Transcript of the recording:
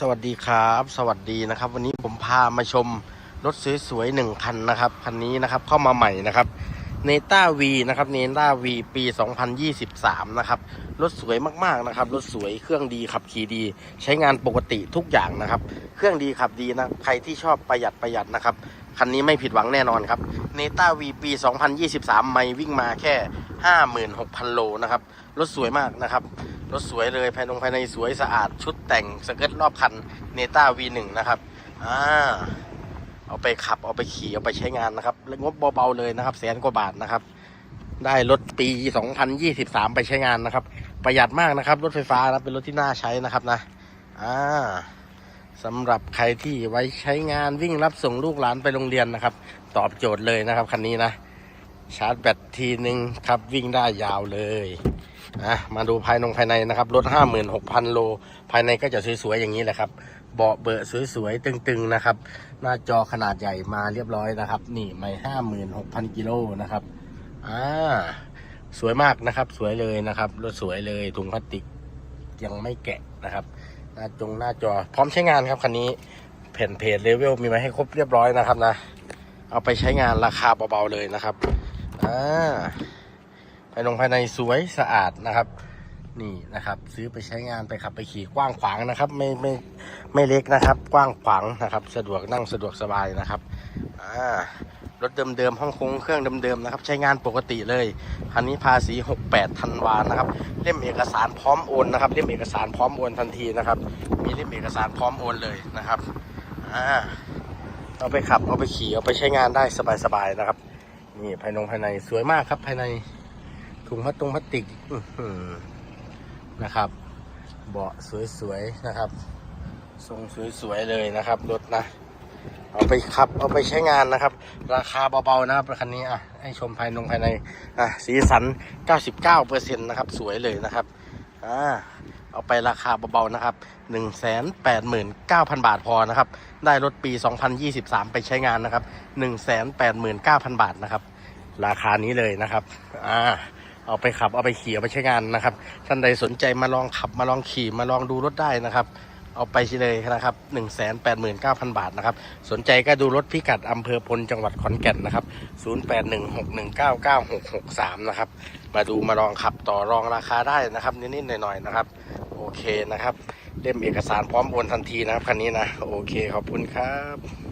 สวัสดีครับ สวัสดีนะครับ วันนี้ผมพามาชมรถสวยๆหนึ่งคันนะครับคันนี้นะครับเข้ามาใหม่นะครับเนต้าวีนะครับเนต้าวีปี 2023 นะครับรถสวยมากๆนะครับรถสวยเครื่องดีขับขี่ดี ใช้งานปกติทุกอย่างนะครับ เครื่องดีขับดีนะใครที่ชอบประหยัดประหยัดนะครับคันนี้ไม่ผิดหวังแน่นอนครับเนต้าวีปี 2023 ไม่วิ่งมาแค่ 56,000 โลนะครับรถสวยมากนะครับ รถสวยเลยภายในภายในสวยสะอาดชุดแต่งสเกิร์ตรอบคันเนต้า V1 นะครับอ่าเอาไปขับเอาไปขี่เอาไปใช้งานนะครับงบเบาๆเลยนะครับแสนกว่าบาทนะครับ ได้รถปี 2023 ไปใช้งานนะครับ ประหยัดมากนะครับ รถไฟฟ้านะเป็นรถที่น่าใช้นะครับนะอ่าสำหรับใครที่ไว้ใช้งานวิ่งรับส่งลูกหลานไปโรงเรียนนะครับ ตอบโจทย์เลยนะครับคันนี้นะ ชาร์จแบตทีนึงครับวิ่งได้ยาวเลย อะมาดูภายในภายในนะครับ รถ 56,000 โล ภายในก็จะสวยๆอย่างนี้แหละครับ เบาะเบอะสวยๆ ตึงๆนะครับ หน้าจอขนาดใหญ่มาเรียบร้อยนะครับ นี่ไม่56,000 กิโลนะครับ อ่า สวยมากนะครับ สวยเลยนะครับ รถสวยเลย ถุงพลาสติกยังไม่แกะนะครับ หน้าจงหน้าจอ พร้อมใช้งานครับคันนี้ แผ่นเพจเลเวลมีมาให้ครบเรียบร้อยนะครับนะ เอาไปใช้งานราคาเบาๆเลยนะครับ อ่า ภายในภายในสวยสะอาดนะครับ นี่นะครับ ซื้อไปใช้งานไปขับไปขี่กว้างขวางนะครับ ไม่ไม่ไม่เล็กนะครับ กว้างขวางนะครับ สะดวกนั่งสะดวกสบายนะครับอ่ารถเดิมๆห้องคงเครื่องเดิมๆนะครับ ใช้งานปกติเลยคันนี้ภาษี 68 ธันวานะครับ เล่มเอกสารพร้อมโอนนะครับเล่มเอกสารพร้อมโอนทันทีนะครับ มีเล่มเอกสารพร้อมโอนเลยนะครับอ่าเอาไปขับเอาไปขี่เอาไปใช้งานได้สบายๆนะครับนี่ภายในภายในสวยมากครับภายใน ถุงพลาสตรงพลาสติกนะครับ เบาะสวยๆนะครับ ทรงสวยๆเลยนะครับรถนะเอาไปขับเอาไปใช้งานนะครับ ราคาเบาๆนะครับคันนี้อะให้ชมภายในภายในอะสีสัน 99%นะครับ สวยเลยนะครับอ่าเอาไปราคาเบาๆนะครับ 189,000 บาทพอนะครับ ได้รถปี 2023 ไปใช้งานนะครับ 189,000 บาทนะครับ ราคานี้เลยนะครับ อ่า เอาไปขับเอาไปขี่เอาไปใช้งานนะครับ ท่านใดสนใจมาลองขับมาลองขี่มาลองดูรถได้นะครับ เอาไปเลยนะครับ 189,000 บาทนะครับ สนใจก็ดูรถพิกัดอำเภอพลจังหวัดขอนแก่นนะครับ 0816199663 นะครับ มาดูมาลองขับต่อรองราคาได้นะครับนิดๆหน่อยๆนะครับ โอเคนะครับเล่มเอกสารพร้อมโอนทันทีนะครับคันนี้นะ โอเคขอบคุณครับ